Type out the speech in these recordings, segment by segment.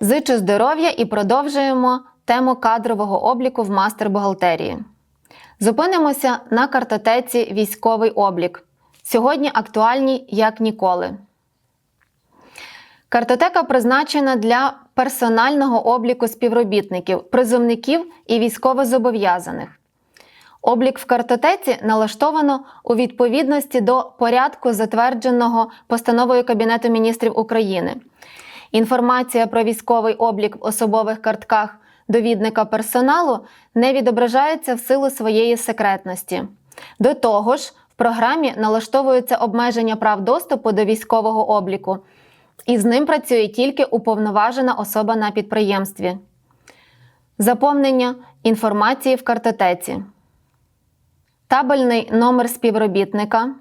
Зичу здоров'я і продовжуємо тему кадрового обліку в мастер бухгалтерії. Зупинимося на картотеці військовий облік. Сьогодні актуальній як ніколи. Картотека призначена для персонального обліку співробітників, призовників і військовозобов'язаних. Облік в картотеці налаштовано у відповідності до порядку, затвердженого постановою Кабінету міністрів України. Інформація про військовий облік в особових картках довідника персоналу не відображається в силу своєї секретності. До того ж, в програмі налаштовуються обмеження прав доступу до військового обліку, і з ним працює тільки уповноважена особа на підприємстві. Заповнення інформації в картотеці. Табельний номер співробітника.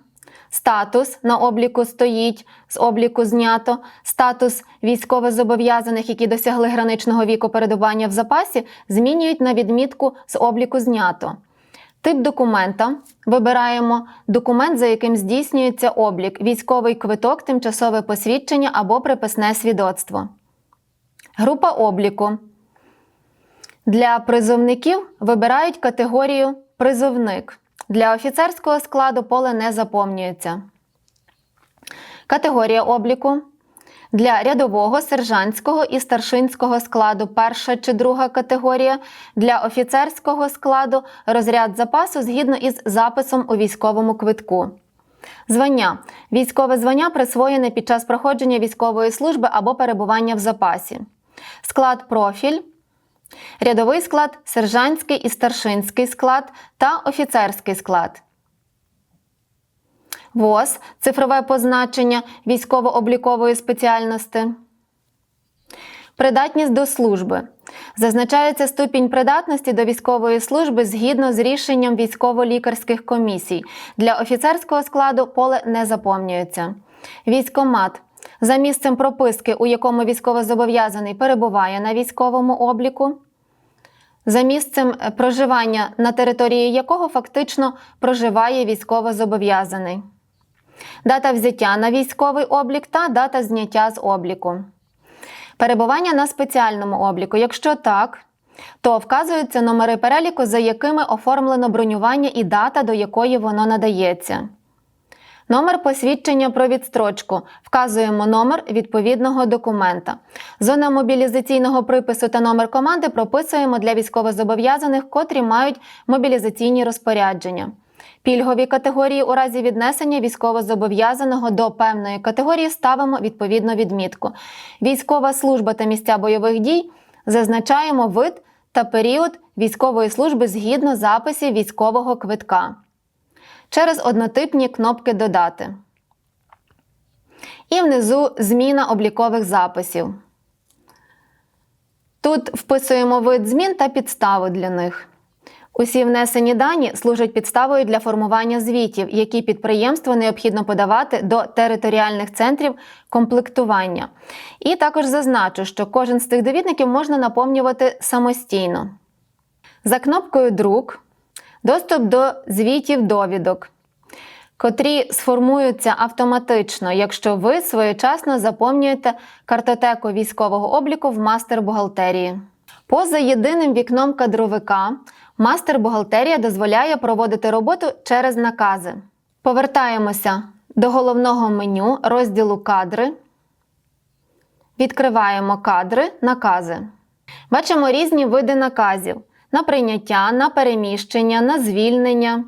Статус на обліку стоїть, з обліку знято, статус військовозобов'язаних, які досягли граничного віку передування в запасі, змінюють на відмітку з обліку знято. Тип документа вибираємо документ, за яким здійснюється облік, військовий квиток, тимчасове посвідчення або приписне свідоцтво. Група обліку. Для призовників вибирають категорію призовник. Для офіцерського складу поле не заповнюється. Категорія обліку. Для рядового, сержантського і старшинського складу перша чи друга категорія, для офіцерського складу розряд запасу згідно із записом у військовому квитку. Звання. Військове звання присвоєне під час проходження військової служби або перебування в запасі. Склад профіль. Рядовий склад, сержантський і старшинський склад та офіцерський склад. ВОЗ цифрове позначення військово-облікової спеціальності. Придатність до служби. Зазначається ступінь придатності до військової служби згідно з рішенням військово-лікарських комісій. Для офіцерського складу поле не заповнюється. Військомат. За місцем прописки, у якому військовозобов'язаний перебуває на військовому обліку. За місцем проживання, на території якого фактично проживає військовозобов'язаний. Дата взяття на військовий облік та дата зняття з обліку. Перебування на спеціальному обліку. Якщо так, то вказуються номери переліку, за якими оформлено бронювання і дата, до якої воно надається. Номер посвідчення про відстрочку. Вказуємо номер відповідного документа. Зона мобілізаційного припису та номер команди прописуємо для військовозобов'язаних, котрі мають мобілізаційні розпорядження. Пільгові категорії у разі віднесення військовозобов'язаного до певної категорії ставимо відповідну відмітку. Військова служба та місця бойових дій зазначаємо вид та період військової служби згідно записів військового квитка через однотипні кнопки Додати. І внизу зміна облікових записів. Тут вписуємо вид змін та підставу для них. Усі внесені дані служать підставою для формування звітів, які підприємство необхідно подавати до територіальних центрів комплектування. І також зазначу, що кожен з цих довідників можна наповнювати самостійно. За кнопкою Друк доступ до звітів довідок, котрі сформуються автоматично, якщо ви своєчасно заповнюєте картотеку військового обліку в мастер бухгалтерії. Поза єдиним вікном кадровика мастер бухгалтерія дозволяє проводити роботу через накази. Повертаємося до головного меню розділу Кадри. Відкриваємо кадри, накази. Бачимо різні види наказів: на прийняття, на переміщення, на звільнення.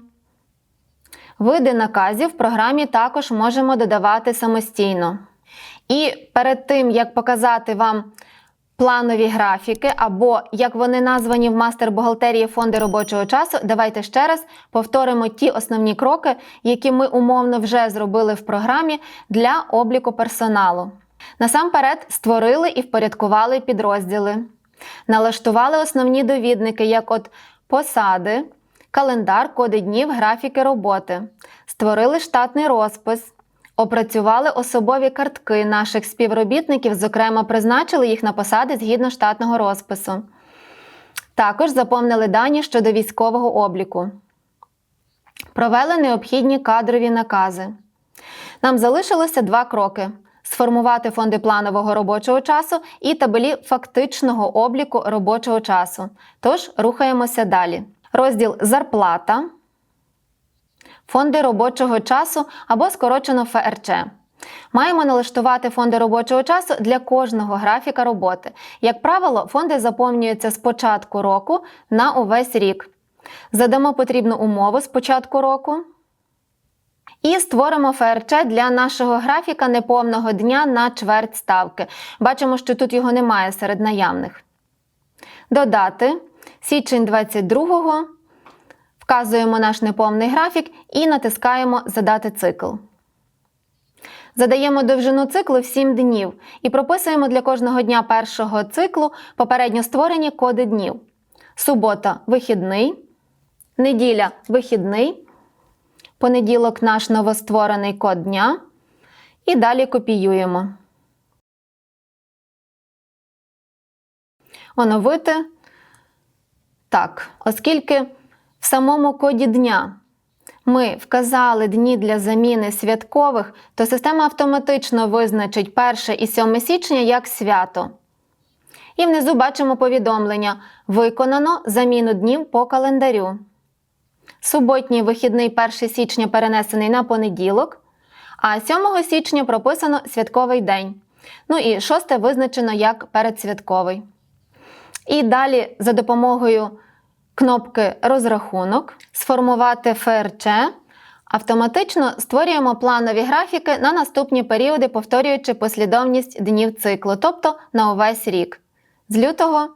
Види наказів в програмі також можемо додавати самостійно. І перед тим, як показати вам планові графіки, або як вони названі в мастер бухгалтерії фонди робочого часу, давайте ще раз повторимо ті основні кроки, які ми умовно вже зробили в програмі для обліку персоналу. Насамперед створили і впорядкували підрозділи, налаштували основні довідники, як от посади, календар, коди днів, графіки роботи, створили штатний розпис. Опрацювали особові картки наших співробітників, зокрема, призначили їх на посади згідно штатного розпису. Також заповнили дані щодо військового обліку. Провели необхідні кадрові накази. Нам залишилося два кроки: сформувати фонди планового робочого часу і табелі фактичного обліку робочого часу. Тож рухаємося далі. Розділ Зарплата, фонди робочого часу або скорочено ФРЧ. Маємо налаштувати фонди робочого часу для кожного графіка роботи. Як правило, фонди заповнюються з початку року на увесь рік. Задамо потрібну умову з початку року. І створимо ФРЧ для нашого графіка неповного дня на чверть ставки. Бачимо, що тут його немає серед наявних. Додати січень 22-го. Вказуємо наш неповний графік і натискаємо Задати цикл. Задаємо довжину циклу в 7 днів і прописуємо для кожного дня першого циклу попередньо створені коди днів. Субота вихідний, неділя вихідний, понеділок наш новостворений код дня. І далі копіюємо. Оновити. Так, оскільки в самому коді дня ми вказали дні для заміни святкових, то система автоматично визначить 1 і 7 січня як свято. І внизу бачимо повідомлення: виконано заміну днів по календарю. Суботній вихідний 1 січня перенесений на понеділок, а 7 січня прописано святковий день. Ну і 6 визначено як передсвятковий. І далі за допомогою кнопки Розрахунок, сформувати ФРЧ. Автоматично створюємо планові графіки на наступні періоди, повторюючи послідовність днів циклу, тобто на увесь рік. З лютого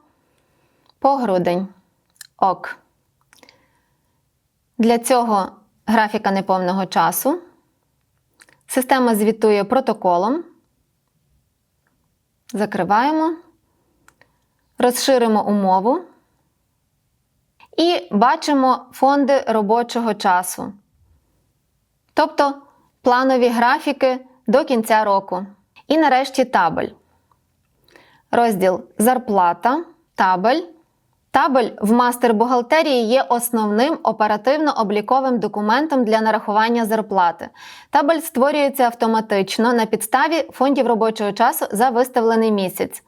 по грудень. ОК. Для цього графіка неповного часу. Система звітує протоколом. Закриваємо. Розширимо умову. І бачимо фонди робочого часу. Тобто планові графіки до кінця року. І нарешті табель. Розділ Зарплата, табель. Табель в мастер-бухгалтерії є основним оперативно-обліковим документом для нарахування зарплати. Табель створюється автоматично на підставі фондів робочого часу за виставлений місяць.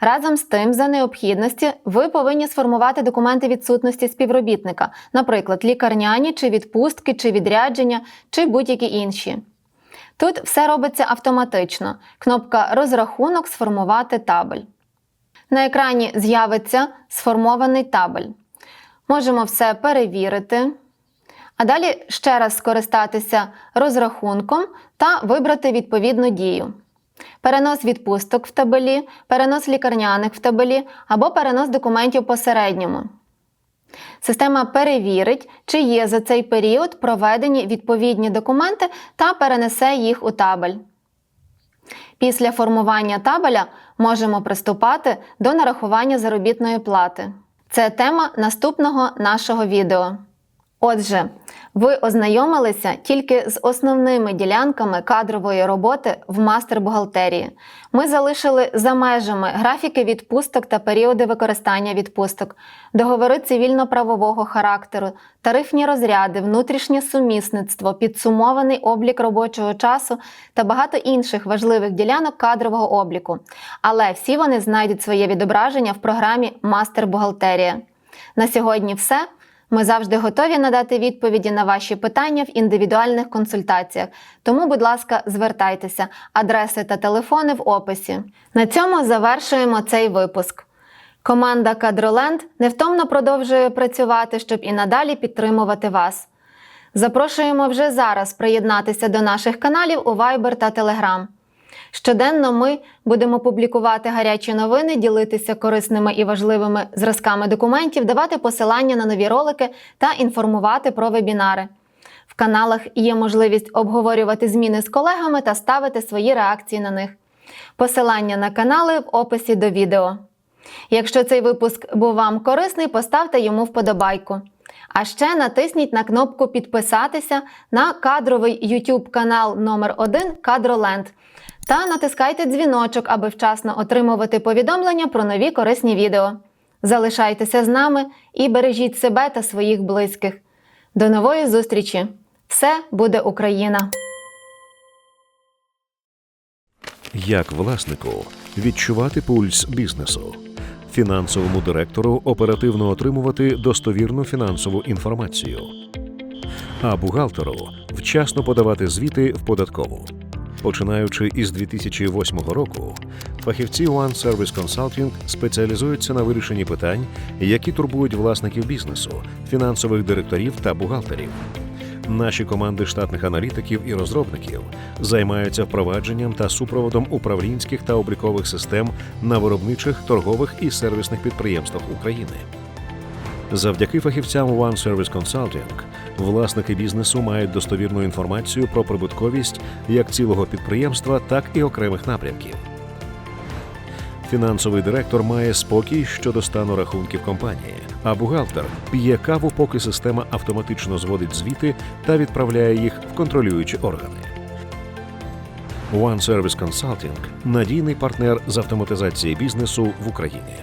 Разом з тим, за необхідності, ви повинні сформувати документи відсутності співробітника, наприклад, лікарняні чи відпустки, чи відрядження, чи будь-які інші. Тут все робиться автоматично. Кнопка Розрахунок Сформувати табель. На екрані з'явиться сформований табель. Можемо все перевірити. А далі ще раз скористатися розрахунком та вибрати відповідну дію. Перенос відпусток в табелі, перенос лікарняних в табелі або перенос документів посередньому. Система перевірить, чи є за цей період проведені відповідні документи та перенесе їх у табель. Після формування табеля можемо приступати до нарахування заробітної плати. Це тема наступного нашого відео. Отже, ви ознайомилися тільки з основними ділянками кадрової роботи в мастер-бухгалтерії. Ми залишили за межами графіки відпусток та періоди використання відпусток, договори цивільно-правового характеру, тарифні розряди, внутрішнє сумісництво, підсумований облік робочого часу та багато інших важливих ділянок кадрового обліку. Але всі вони знайдуть своє відображення в програмі Мастер-бухгалтерія. На сьогодні все. Ми завжди готові надати відповіді на ваші питання в індивідуальних консультаціях. Тому, будь ласка, звертайтеся, адреси та телефони в описі. На цьому завершуємо цей випуск. Команда Кадроленд невтомно продовжує працювати, щоб і надалі підтримувати вас. Запрошуємо вже зараз приєднатися до наших каналів у Viber та Telegram. Щоденно ми будемо публікувати гарячі новини, ділитися корисними і важливими зразками документів, давати посилання на нові ролики та інформувати про вебінари. В каналах є можливість обговорювати зміни з колегами та ставити свої реакції на них. Посилання на канали в описі до відео. Якщо цей випуск був вам корисний, поставте йому вподобайку. А ще натисніть на кнопку Підписатися на кадровий YouTube канал номер 1 Кадроленд та натискайте дзвіночок, аби вчасно отримувати повідомлення про нові корисні відео. Залишайтеся з нами і бережіть себе та своїх близьких. До нової зустрічі! Все буде Україна! Як власнику відчувати пульс бізнесу, фінансовому директору оперативно отримувати достовірну фінансову інформацію, а бухгалтеру вчасно подавати звіти в податкову. Починаючи із 2008 року, фахівці One Service Consulting спеціалізуються на вирішенні питань, які турбують власників бізнесу, фінансових директорів та бухгалтерів. Наші команди штатних аналітиків і розробників займаються впровадженням та супроводом управлінських та облікових систем на виробничих, торгових і сервісних підприємствах України. Завдяки фахівцям One Service Consulting власники бізнесу мають достовірну інформацію про прибутковість як цілого підприємства, так і окремих напрямків. Фінансовий директор має спокій щодо стану рахунків компанії, а бухгалтер п'є каву, поки система автоматично зводить звіти та відправляє їх в контролюючі органи. One Service Consulting – надійний партнер з автоматизації бізнесу в Україні.